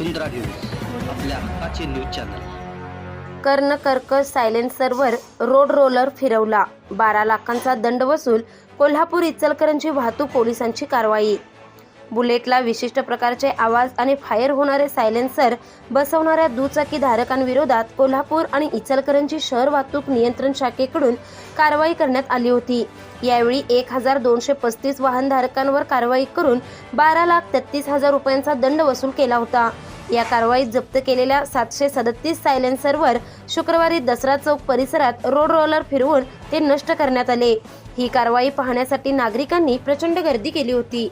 वसुंधरा news आपल्या हक्काचे news channel. कर्ण कर्कश सायलेन्सरवर रोड रोलर फिरवला. बारा लाखांचा दंड वसूल कोल्हापूर इचलकरंजी वाहतूक पोलिसांची कारवाई. बुलेटला विशिष्ट प्रकारचे आवाज आणि फायर होणारे सायलेन्सर बसवणाऱ्या दुचाकी धारकांविरोधात कोल्हापूर आणि इचलकरंजी शहर वाहतूक नियंत्रण शाखेकडून कारवाई करण्यात आली होती. यावेळी एक हजार दोनशे पस्तीस वाहनधारकांवर कारवाई करून बारा लाख तेहतीस हजार रुपयांचा दंड वसूल केला होता. या कारवाईत जप्त केलेल्या सातशे सदतीस सायलेन्सरवर शुक्रवारी दसरा चौक परिसरात रोड रोलर फिरवून ते नष्ट करण्यात आले. ही कारवाई पाहण्यासाठी नागरिकांनी प्रचंड गर्दी केली होती.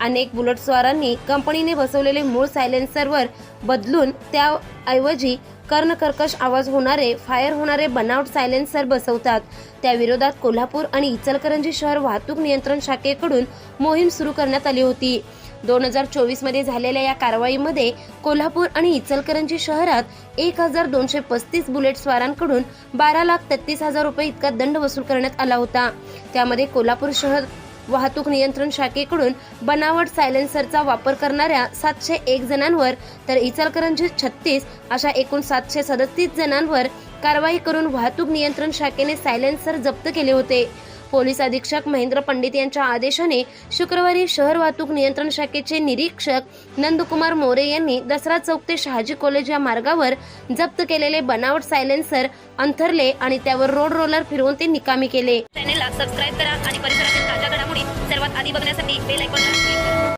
अनेक बुलेटस्वारांनी कंपनीने बसवलेले मूळ सायलेन्सरवर बदलून त्याऐवजी कर्णकर्कश आवाज होणारे फायर होणारे बनावट सायलेन्सर बसवतात. त्याविरोधात कोल्हापूर आणि इचलकरंजी शहर वाहतूक नियंत्रण शाखेकडून मोहीम सुरू करण्यात आली होती. दोन हजार चोवीसमध्ये झालेल्या या कारवाईमध्ये कोल्हापूर आणि इचलकरंजी शहरात एक हजार दोनशे पस्तीस बुलेट स्वारांकडून बारा लाख तेहतीस हजार रुपये इतका दंड वसूल करण्यात आला होता. त्यामध्ये कोल्हापूर शहर वाहतूक नियंत्रण शाखेकडून बनावट सायलेन्सरचा वापर करणाऱ्या सातशे एक जणांवर तर इचलकरंजी छत्तीस अशा एकूण सातशे सदतीस जणांवर कारवाई करून वाहतूक नियंत्रण शाखेने सायलेन्सर जप्त केले होते. पोलीस अधीक्षक महेंद्र पंडित यांच्या आदेशाने शुक्रवारी शहर वाहतूक नियंत्रण शाखेचे निरीक्षक नंदकुमार मोरे यांनी दसरा चौक ते शहाजी कॉलेज या मार्गावर जप्त केलेले बनावट सायलेन्सर अंथरले आणि त्यावर रोड रोलर फिरवून ते निकामी केले. चॅनेलला सबस्क्राईब करा आणि परिसरातील ताज्या घडामोडी सर्वात आधी बघण्यासाठी बेल आयकॉनला